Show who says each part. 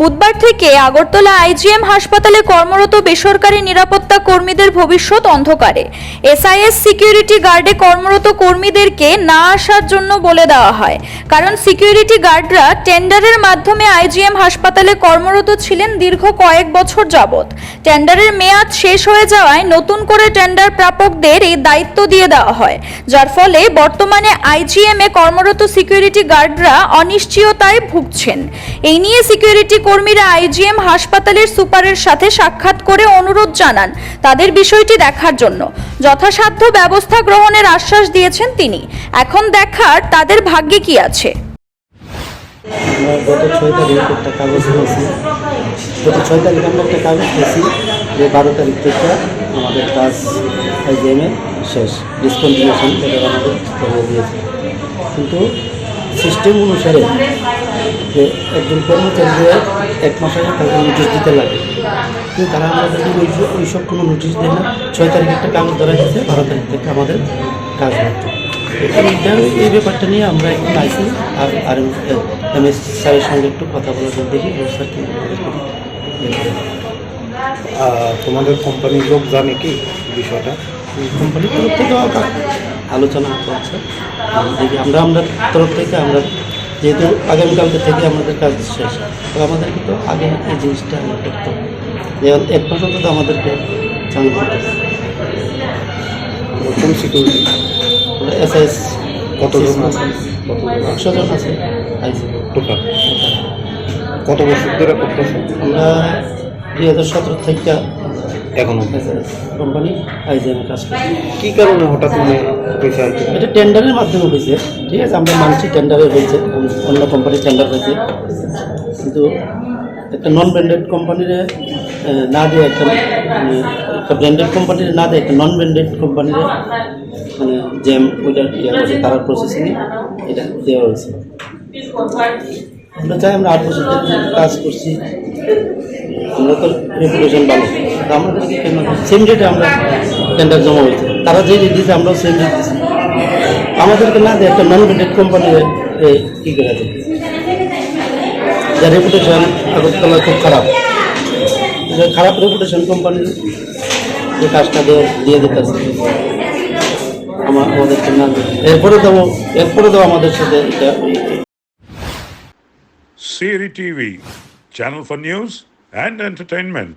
Speaker 1: বুধবার থেকে আগরতলা আইজিএম হাসপাতালে কর্মরত বেসরকারি নিরাপত্তা কর্মীদের ভবিষ্যৎ অন্ধকারে। এসআইএস সিকিউরিটি গার্ডে কর্মরত কর্মীদেরকে না আসার জন্য বলে দেওয়া হয়। কারণ সিকিউরিটি গার্ডরা টেন্ডারের মাধ্যমে আইজিএম হাসপাতালে কর্মরত ছিলেন দীর্ঘ কয়েক বছর যাবৎ। টেন্ডারের মেয়াদ শেষ হয়ে যাওয়ায় নতুন করে টেন্ডার প্রাপকদের এই দায়িত্ব দিয়ে দেওয়া হয়। যার ফলে বর্তমানে আইজিএম এ কর্মরত সিকিউরিটি গার্ডরা অনিশ্চয়তায় ভুগছেন। এই নিয়ে সিকিউরিটি কর্মীরা আইজিএম হাসপাতালের সুপারের সাথে সাক্ষাৎ করে অনুরোধ জানান তাদের বিষয়টি দেখার জন্য। যথাসাধ্য ব্যবস্থা গ্রহণের আশ্বাস দিয়েছেন তিনি। এখন দেখার তাদের ভাগ্যে কি আছে।
Speaker 2: গত ছয় তারিখ আমরা একটা কাগজ পেয়েছি যে বারো তারিখ থেকে আমাদের কাজ আইজিএমে শেষ। ডিসকন্টিনিউশন আমাদের করিয়ে দিয়েছে। কিন্তু সিস্টেম অনুসারে যে একজন কর্মচারীকে এক মাস আগে তাকে নোটিশ দিতে লাগে। কিন্তু তারা আমাদেরকে ওই সব কোনো নোটিশ দেয় না। ছয় তারিখ একটা কাগজ ধরা গেছে বারো তারিখ থেকে আমাদের কাজ এইটা এই ব্যাপারটা নিয়ে আমরা এখন আইসি আর আর এম এস স্যারের সঙ্গে একটু কথা বলার জন্য দেখি স্যার কি
Speaker 3: তোমাদের কোম্পানির লোক জানে কি বিষয়টা?
Speaker 2: কোম্পানির তরফ থেকে আবার আলোচনা চলছে দেখি আমরা আমরা তরফ থেকে আমরা যেহেতু আগামীকালকে থেকে আমাদের কাজ শেষ। তো আমাদেরকে তো আগে এই জিনিসটা আগে করতে হবে। যেমন এক পর্যন্ত তো আমাদেরকে চালু করতে
Speaker 3: সিকিউরিটি
Speaker 2: এস এস
Speaker 3: কতজন আছে?
Speaker 2: একশো জন আছে
Speaker 3: টোটাল কত বছর ধরে করতেছে
Speaker 2: আমরা দুই হাজার সতেরো থেকে
Speaker 3: এখনও?
Speaker 2: কোম্পানি আইজিএমে কাজ করি
Speaker 3: কি কারণে হঠাৎ মানে পয়সা আর কি?
Speaker 2: এটা টেন্ডারের মাধ্যমে হয়েছে। ঠিক আছে আমরা মানছি টেন্ডারে হয়েছে। অন্য কোম্পানির টেন্ডার হয়েছে। কিন্তু একটা নন ব্র্যান্ডেড কোম্পানির না দিয়ে একটা মানে একটা ব্র্যান্ডেড কোম্পানির না দিয়ে একটা নন ব্র্যান্ডেড কোম্পানির মানে জ্যাম ওইটা ইয়ে করছে তারা প্রসেসিংয়ে এটা দেওয়া হয়েছে। আমরা চাই আমরা আট বছর কাজ করছি। আমরা তো রেপুটেশন ভালো। সেম রেটে আমরা টেন্ডার জমা হয়েছে। তারা যে রেট আমরাও সেম রেট দিচ্ছি আমাদেরকে না দিয়ে একটা নন কোম্পানি কী করে আছে যার রেপুটেশন আগরতলা খুব খারাপ। খারাপ রেপুটেশন কোম্পানির যে কাজটা দিয়ে দিয়ে দিতেছে। আমার আমাদেরকে না এরপরে দেবো এরপরে দেবো আমাদের সাথে এটা
Speaker 4: Siri TV, channel for news and entertainment.